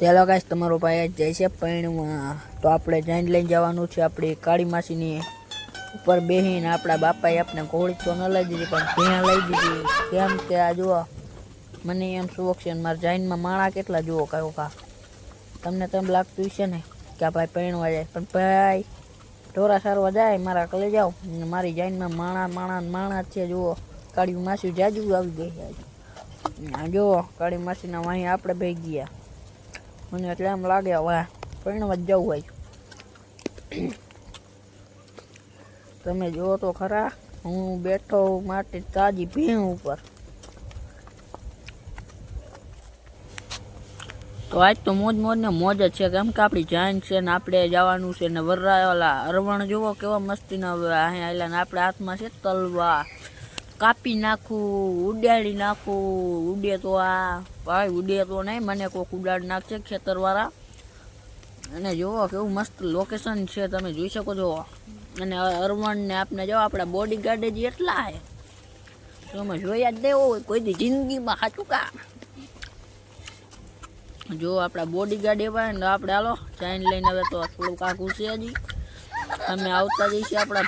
ચાલો ગાઈસ તમારો ભાઈ જાય છે પૈણમાં તો આપણે જઈને લઈને જવાનું છે આપણી કાળી માસીની ઉપર બેહીને. આપણા બાપાએ આપણે ઘોડી તો ન લઈ દીધી, પણ ત્યાં લઈ દીધી. કેમ કે આ જુઓ, મને એમ શોખ છે મારા જૈનમાં માણા કેટલા જુઓ કયો કા તમને તેમ લાગતું છે ને કે આ ભાઈ પૈણવા જાય. પણ ભાઈ, ઢોરા સારવા જાય, મારા કલે જાઓ. મારી જૈનમાં માણા માણા માણા છે, જુઓ. કાળી માસી જાજુ આવી ગઈ છે. જુઓ, કાળી માસીના વાહી આપણે ભાઈ ગયા. મને એટલે એમ લાગે હવે પરિણામ જવું હોય. તમે જુઓ તો ખરા, હું બેઠો માટે તાજી ભીણ ઉપર. તો આજ તો મોજ મોજ ને મોજ જ છે, કેમ કે આપણી જાન છે ને આપણે જવાનું છે ને વરરાયેલા અરવણ જુઓ કેવા મસ્તીના હવે અહીંયા આવેલા ને આપણે હાથમાં છે તલવા કાપી નાખું, ઉડાડી નાખું, ઉડે તો આ ભાઈ ઉડે તો નહીં, મને કોઈક ઉડાડી નાખશે ખેતરવાળા. અને જુઓ કેવું મસ્ત લોકેશન છે, તમે જોઈ શકો છો. અને અરવણને આપને જો આપણા બોડી ગાર્ડ જ એટલા હે. તમે જોયા જ દેવો હોય કોઈ દી જિંદગીમાં સાચું કા? જો આપણા બોડી ગાર્ડ એવા ને આપણે હાલો ચાઇન લઈને હવે તો થોડુંક આખું છે હજી. અમે આવતા જઈશું આપણા